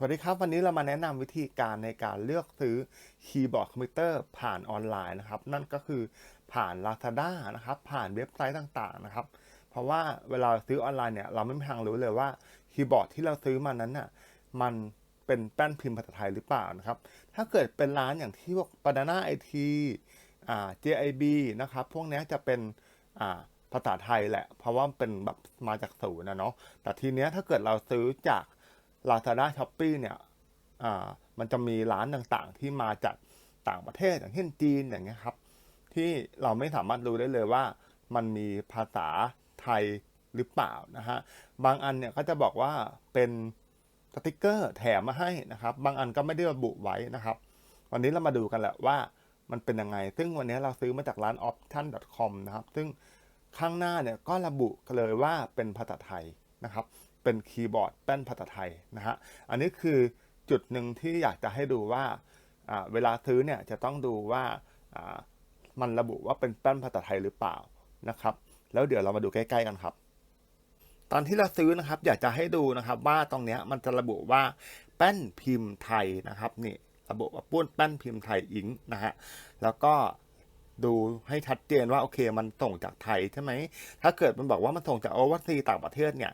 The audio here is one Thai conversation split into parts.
สวัสดีครับ วันนี้เรามาแนะนำวิธีการในการเลือกซื้อคีย์บอร์ดคอมพิวเตอร์ผ่านออนไลน์นะครับ นั่นก็คือผ่าน Lazada นะครับ ผ่านเว็บไซต์ต่างๆนะครับ เพราะว่าเวลาซื้อออนไลน์เนี่ยเราไม่มีทางรู้เลยว่าคีย์บอร์ดที่เราซื้อมานั้นน่ะมันเป็นแป้นพิมพ์ภาษาไทยหรือเปล่านะครับ ถ้าเกิดเป็นร้านอย่างที่พวก Banana IT อ่า JIB นะครับ พวกนี้จะเป็นอ่าภาษาไทยแหละ เพราะว่าเป็นแบบมาจากศูนย์นะเนาะแต่ทีเนี้ยถ้าเกิดเราซื้อจาก Lazada Shopee เนี่ยอ่ามันจะมีร้านต่างๆ ที่มาจากต่างประเทศอย่างเช่นจีนอย่างเงี้ยครับ ที่เราไม่สามารถรู้ได้เลยว่ามันมีภาษาไทยหรือเปล่านะฮะบางอันเนี่ยก็จะบอกว่าเป็นสติกเกอร์แถมมาให้นะครับ บางอันก็ไม่ได้ระบุไว้นะครับ วันนี้เรามาดูกันแหละว่ามันเป็นยังไง ซึ่งวันนี้เราซื้อมาจากร้าน option.com นะครับ ซึ่งข้างหน้าเนี่ยก็ระบุเลยว่าเป็นภาษาไทยนะครับ เป็นคีย์บอร์ดแป้นภาษาไทยนะฮะ อันนี้คือจุดหนึ่งที่อยากจะให้ดูว่าเวลาซื้อเนี่ยจะต้องดูว่ามันระบุว่าเป็นแป้นภาษาไทยหรือเปล่านะครับ แล้วเดี๋ยวเรามาดูใกล้ๆกันครับ ตอนที่เราซื้อนะครับอยากจะให้ดูนะครับว่าตรงเนี้ยมันจะระบุว่าแป้นพิมพ์ไทยนะครับนี่ระบุว่าป้วนแป้นพิมพ์ไทยอิงนะฮะแล้วก็ดูให้ชัดเจนว่าโอเคมันส่งจากไทยใช่ไหมถ้าเกิดมันบอกว่ามันส่งจากโอเวอร์ซีต่างประเทศเนี่ย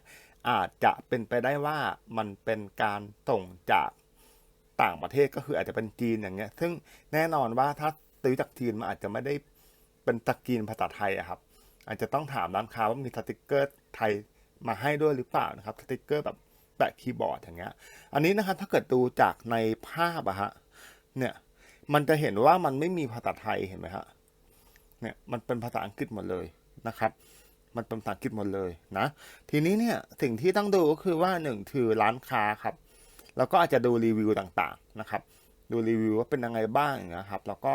อาจจะเป็นไปได้ว่ามันเป็นการส่งจากต่างประเทศก็คืออาจจะเป็นจีนอย่างเงี้ย ซึ่งแน่นอนว่าถ้าซื้อจากจีนมันอาจจะไม่ได้เป็นตะกีนภาษาไทยอะครับ อาจจะต้องถามร้านค้าว่ามีสติกเกอร์ไทยมาให้ด้วยหรือเปล่านะครับสติกเกอร์แบบแปะคีย์บอร์ดอย่างเงี้ย อันนี้นะครับถ้าเกิดดูจากในภาพอะฮะเนี่ยมันจะเห็นว่ามันไม่มีภาษาไทยเห็นไหมฮะเนี่ยมันเป็นภาษาอังกฤษหมดเลยนะครับ มันเป็นภาษาอังกฤษหมดเลยนะ ทีนี้เนี่ยสิ่งที่ต้องดูก็คือว่าหนึ่งคือร้านค้าครับ แล้วก็อาจจะดูรีวิวต่างๆนะครับ ดูรีวิวว่าเป็นยังไงบ้างนะครับ แล้วก็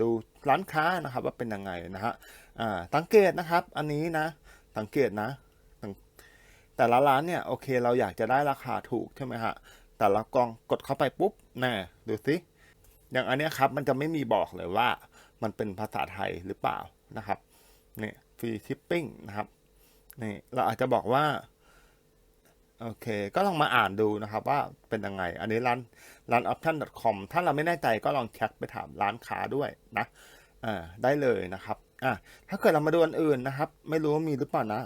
ดูร้านค้านะครับว่าเป็นยังไงนะฮะสังเกตนะครับ อันนี้นะ สังเกตนะ แต่ละร้านเนี่ยโอเคเราอยากจะได้ราคาถูกใช่ไหมฮะ แต่ละกองกดเข้าไปปุ๊บแน่ดูสิอย่างอันนี้ครับมันจะไม่มีบอกเลยว่ามันเป็นภาษาไทยหรือเปล่านะครับนี่ ฟรีชิปปิ้งนะครับนี่เราอาจจะบอกว่าโอเค ก็ลองมาอ่านดูนะครับว่าเป็นยังไง อันนี้ร้านร้าน option.com ถ้าเราไม่แน่ใจก็ลองเช็คไปถามร้านค้าด้วยนะอ่าได้เลยนะครับอ่าถ้าเกิดเรามาดูอันอื่นนะครับ ไม่รู้ว่ามีหรือเปล่านะ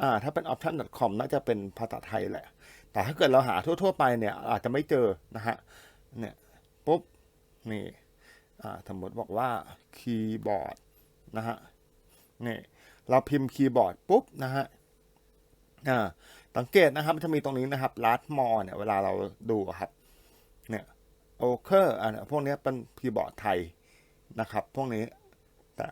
อ่าถ้าเป็น option.com น่าจะเป็นภาษาไทยแหละ แต่ถ้าเกิดเราหาทั่ว ๆ ไปเนี่ยอาจจะไม่เจอนะฮะเนี่ยปุ๊บนี่อ่าสมมติบอกว่าคีย์บอร์ดนะฮะนี่ เราพิมพ์คีย์บอร์ดปุ๊บนะฮะอ่าสังเกตนะครับมันจะมีตรงนี้นะครับลัดมอเนี่ยเวลาเราดูครับเนี่ยโอเคอร์อ่าพวกนี้เป็นคีย์บอร์ดไทยนะครับ พวกนี้แต่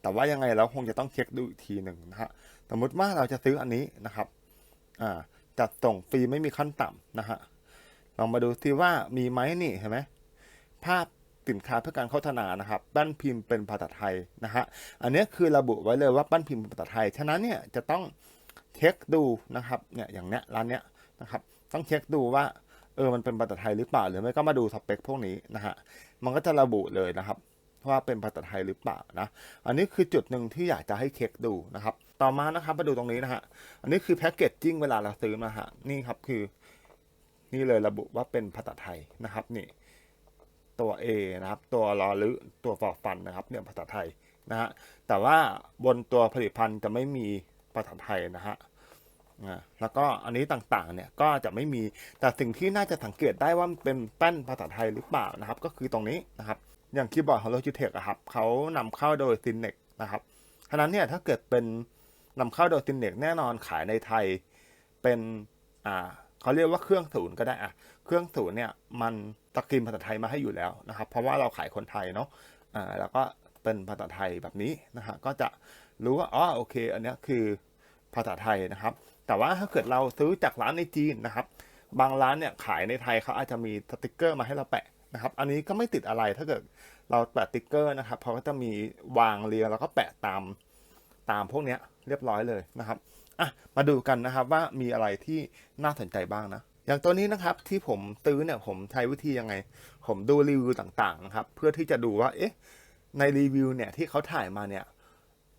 แต่ว่ายังไงเราคงจะต้องเช็คดูอีกทีหนึ่งนะฮะสมมติว่าเราจะซื้ออันนี้นะครับอ่าจัดส่งฟรีไม่มีขั้นต่ำนะฮะลองมาดูซิว่ามีไหมนี่เห็นไหมภาพ สินค้าเพื่อการโฆษณานะครับปั้นพิมพ์เป็นภาษาไทยนะฮะอันนี้คือระบุไว้เลยว่าปั้นพิมพ์เป็นภาษาไทย ฉะนั้นเนี่ยจะต้องเช็คดูนะครับเนี่ยอย่างเนี้ยร้านเนี้ยนะครับต้องเช็คดูว่าเออมันเป็นภาษาไทยหรือเปล่าหรือไม่ก็มาดูสเปคพวกนี้นะฮะมันก็จะระบุเลยนะครับว่าเป็นภาษาไทยหรือเปล่านะอันนี้คือจุดหนึ่งที่อยากจะให้เช็คดูนะครับ ต่อมานะครับมาดูตรงนี้นะฮะอันนี้คือแพ็กเกจจิ้งเวลาเราซื้อมาฮะนี่ครับคือ นี่เลยระบุว่าเป็นภาษาไทยนะครับนี่ ตัว A นะครับ ตัวรอหรือตัวฟอฟันนะครับเนี่ยภาษาไทยนะฮะแต่ว่าบนตัวผลิตภัณฑ์จะไม่มีภาษาไทยนะฮะแล้วก็อันนี้ต่างๆเนี่ยก็จะไม่มีแต่สิ่งที่น่าจะสังเกตได้ว่าเป็นแป้นภาษาไทยหรือเปล่านะครับ ก็คือตรงนี้นะครับ อย่างคีย์บอร์ดของ Logitech อะครับเขานำเข้าโดย s y n e x นะครับฉะนั้นเนี่ยถ้าเกิดเป็นนำเข้าโดย s y n e x แน่นอนขายในไทยเป็นอ่าเขาเรียกว่าเครื่องศูนย์ก็ได้อะ เครื่องศูนย์เนี่ยมันตะกินภาษาไทยมาให้อยู่แล้วนะครับ เพราะว่าเราขายคนไทยเนาะอ่าแล้วก็เป็นภาษาไทยแบบนี้นะฮะก็จะรู้ว่าอ๋อโอเค อันนี้คือภาษาไทยนะครับ แต่ว่าถ้าเกิดเราซื้อจากร้านในจีนนะครับ บางร้านเนี่ยขายในไทยเขาอาจจะมีสติกเกอร์มาให้เราแปะนะครับ อันนี้ก็ไม่ติดอะไรถ้าเกิดเราแปะสติกเกอร์นะครับเพราก็จะมีวางเรียงแล้วก็แปะตามตามพวกเนี้ยเรียบร้อยเลยนะครับอะมาดูกันนะครับว่ามีอะไรที่น่าสนใจบ้างนะ อย่างตัวนี้นะครับที่ผมซื้อเนี่ยผมใช้วิธียังไง ผมดูรีวิวต่างๆนะครับ เพื่อที่จะดูว่าเอ๊ะในรีวิวเนี่ยที่เขาถ่ายมาเนี่ย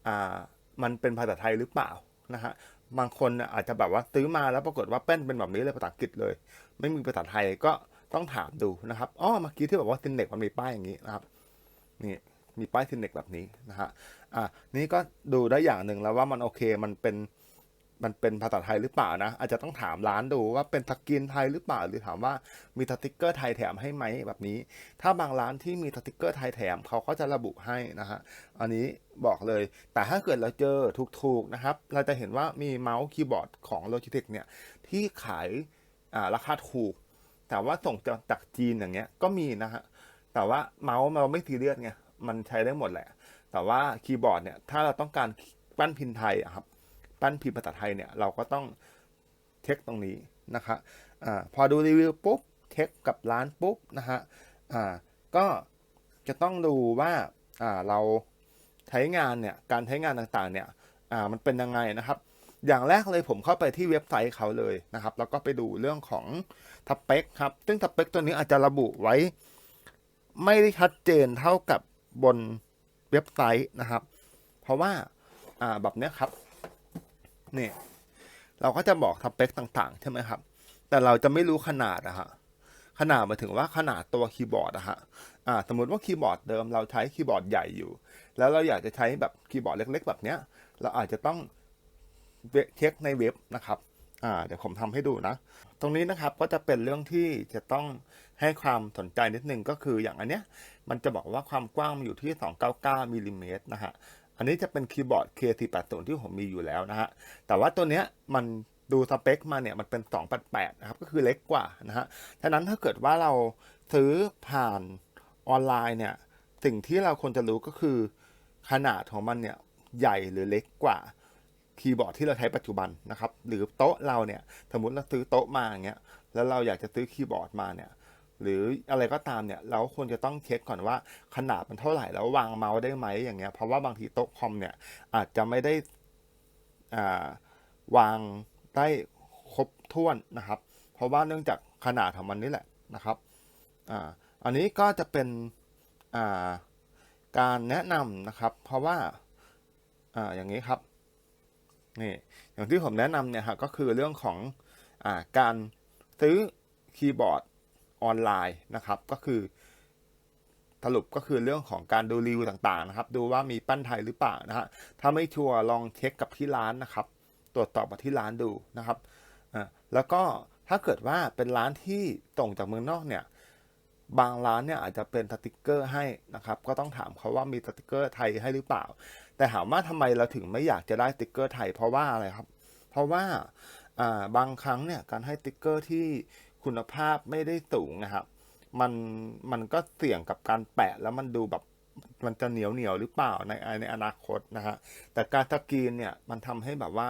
อ่ามันเป็นภาษาไทยหรือเปล่านะฮะบางคนอาจจะแบบว่าซื้อมาแล้วปรากฏว่าแป้นเป็นแบบนี้เลยภาษาอังกฤษเลย ไม่มีภาษาไทยก็ต้องถามดูนะครับอ๋อเมื่อกี้ที่บอกว่าซินเน็กมันมีป้ายอย่างนี้นะครับนี่มีป้ายซินเน็กแบบนี้นะฮะอะนี่ก็ดูได้อย่างหนึ่งแล้วว่ามันโอเคมันเป็น มันเป็นภาษาไทยหรือเปล่านะ อาจจะต้องถามร้านดูว่าเป็นสกรีนไทยหรือเปล่า หรือถามว่ามีสติกเกอร์ไทยแถมให้ไหมแบบนี้ ถ้าบางร้านที่มีสติกเกอร์ไทยแถมเขาก็จะระบุให้นะฮะ อันนี้บอกเลย แต่ถ้าเกิดเราเจอถูกๆนะครับ เราจะเห็นว่ามีเมาส์คีย์บอร์ดของ Logitech เนี่ยที่ขายาราคาถูก แต่ว่าส่งจากจีนอย่างเงี้ยก็มีนะฮะ แต่ว่าเมาส์เราไม่ซีเรียสไง มันใช้ได้หมดแหละ แต่ว่าคีย์บอร์ดเนี่ยถ้าเราต้องการปั้นพิมพ์ไทยอะครับ ปั้นพิมพ์ภาษาไทยเนี่ยเราก็ต้องเช็คตรงนี้นะคะอ่าพอดูรีวิวปุ๊บเช็คกับร้านปุ๊บนะฮะอ่าก็จะต้องดูว่าอ่าเราใช้งานเนี่ยการใช้งานต่างๆเนี่ยอ่ามันเป็นยังไงนะครับ อย่างแรกเลยผมเข้าไปที่เว็บไซต์เขาเลยนะครับ แล้วก็ไปดูเรื่องของสเปคครับ ซึ่งสเปคตัวนี้อาจจะระบุไว้ ไม่ได้ชัดเจนเท่ากับบนเว็บไซต์นะครับ เพราะว่าอ่าแบบนี้ครับ นี่เราก็จะบอกสเปคต่างๆ ใช่ไหมครับ แต่เราจะไม่รู้ขนาดอะฮะขนาดหมายถึงว่าขนาดตัวคีย์บอร์ดอะฮะอ่าสมมติว่าคีย์บอร์ดเดิมเราใช้คีย์บอร์ดใหญ่อยู่ แล้วเราอยากจะใช้แบบคีย์บอร์ดเล็ก ๆ แบบเนี้ย เราอาจจะต้องเช็คในเว็บนะครับอ่าเดี๋ยวผมทำให้ดูนะ ตรงนี้นะครับก็จะเป็นเรื่องที่จะต้องให้ความสนใจนิดนึงก็คืออย่างอันเนี้ยมันจะบอกว่าความกว้างอยู่ที่ 299มิลลิเมตรนะฮะ อันนี้จะเป็นคีย์บอร์ด K480 ที่ผมมีอยู่แล้วนะฮะ แต่ว่าตัวเนี้ยมันดูสเปคมาเนี่ยมันเป็น 288 นะครับ ก็คือเล็กกว่านะฮะฉะนั้นถ้าเกิดว่าเราซื้อผ่านออนไลน์เนี่ย สิ่งที่เราควรจะรู้ก็คือขนาดของมันเนี่ยใหญ่หรือเล็กกว่าคีย์บอร์ดที่เราใช้ปัจจุบันนะครับ หรือโต๊ะเราเนี่ย สมมติเราซื้อโต๊ะมาอย่างเงี้ย แล้วเราอยากจะซื้อคีย์บอร์ดมาเนี่ย หรืออะไรก็ตามเนี่ยเราควรจะต้องเช็คก่อนว่าขนาดมันเท่าไหร่แล้ววางเมาส์ได้ไหมอย่างเงี้ยเพราะว่าบางทีโต๊ะคอมเนี่ยอาจจะไม่ได้อ่าวางได้ครบถ้วนนะครับ เพราะว่าเนื่องจากขนาดของมันนี่แหละนะครับอ่าอันนี้ก็จะเป็นอ่าการแนะนำนะครับ เพราะว่าอ่าอย่างนี้ครับนี่อย่างที่ผมแนะนำเนี่ยฮะก็คือเรื่องของอาการซื้อคีย์บอร์ด ออนไลน์นะครับ ก็คือ สรุปก็คือเรื่องของการดูรีวิวต่างๆนะครับ ดูว่ามีปั้นไทยหรือเปล่านะฮะถ้าไม่ชัวร์ลองเช็คกับที่ร้านนะครับ ตรวจสอบกับที่ร้านดูนะครับอ่าแล้วก็ถ้าเกิดว่าเป็นร้านที่ส่งจากเมืองนอกเนี่ยบางร้านเนี่ยอาจจะเป็นสติกเกอร์ให้นะครับ ก็ต้องถามเขาว่ามีสติกเกอร์ไทยให้หรือเปล่า แต่ถามว่าทำไมเราถึงไม่อยากจะได้สติกเกอร์ไทยเพราะว่าอะไรครับ เพราะว่าอ่าบางครั้งเนี่ยการให้สติกเกอร์ที่ คุณภาพไม่ได้สูงนะครับมันมันก็เสี่ยงกับการแปะแล้วมันดูแบบมันจะเหนียวเหนียวหรือเปล่าในในอนาคตนะฮะแต่การสกรีนเนี่ยมันทำให้แบบว่า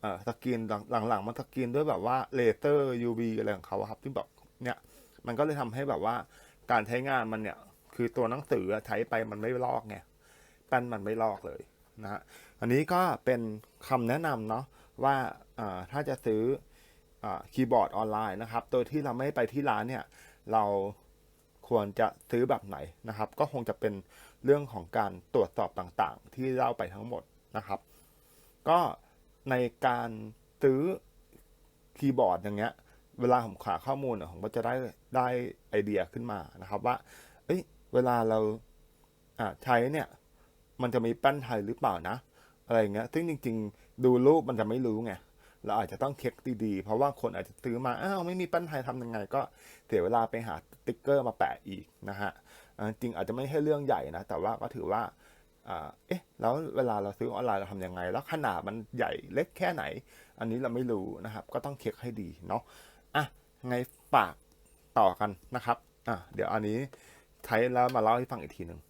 เออสกรีนหลังๆมันสกรีนด้วยแบบว่าเลเซอร์ UV อะไรของเขาครับที่แบบเนี่ยมันก็เลยทำให้แบบว่าการใช้งานมันเนี่ยคือตัวหนังสือใช้ไปมันไม่ลอกไงแป้นมันไม่ลอกเลยนะฮะอันนี้ก็เป็นคำแนะนำเนาะว่าเออถ้าจะซื้อ คีย์บอร์ดออนไลน์นะครับ โดยที่เราไม่ไปที่ร้านเนี่ย เราควรจะซื้อแบบไหนนะครับ ก็คงจะเป็นเรื่องของการตรวจสอบต่างๆ ที่เล่าไปทั้งหมดนะครับ ก็ในการซื้อคีย์บอร์ดอย่างเงี้ย เวลาผมขาข้อมูลผมก็จะได้ได้ไอเดียขึ้นมานะครับว่า เอ้ย เวลาเราอ่าใช้เนี่ย มันจะมีแป้นไทยหรือเปล่านะ อะไรเงี้ย ซึ่งจริง ๆ ดูรูปมันจะไม่รู้ไง เราอาจจะต้องเช็คดีๆ เพราะว่าคนอาจจะซื้อมา อ้าวไม่มีแป้นไทยทำยังไง ก็เสียเวลาไปหาสติ๊กเกอร์มาแปะอีกนะฮะจริงอาจจะไม่ใช่เรื่องใหญ่นะ แต่ว่าก็ถือว่าอ่าเอ๊ะแล้วเวลาเราซื้อออนไลน์เราทำยังไง แล้วขนาดมันใหญ่เล็กแค่ไหน อันนี้เราไม่รู้นะครับ ก็ต้องเช็คให้ดีเนาะอะไงฝากต่อกันนะครับอะเดี๋ยวอันนี้ใช้แล้วมาเล่าให้ฟังอีกทีหนึ่ง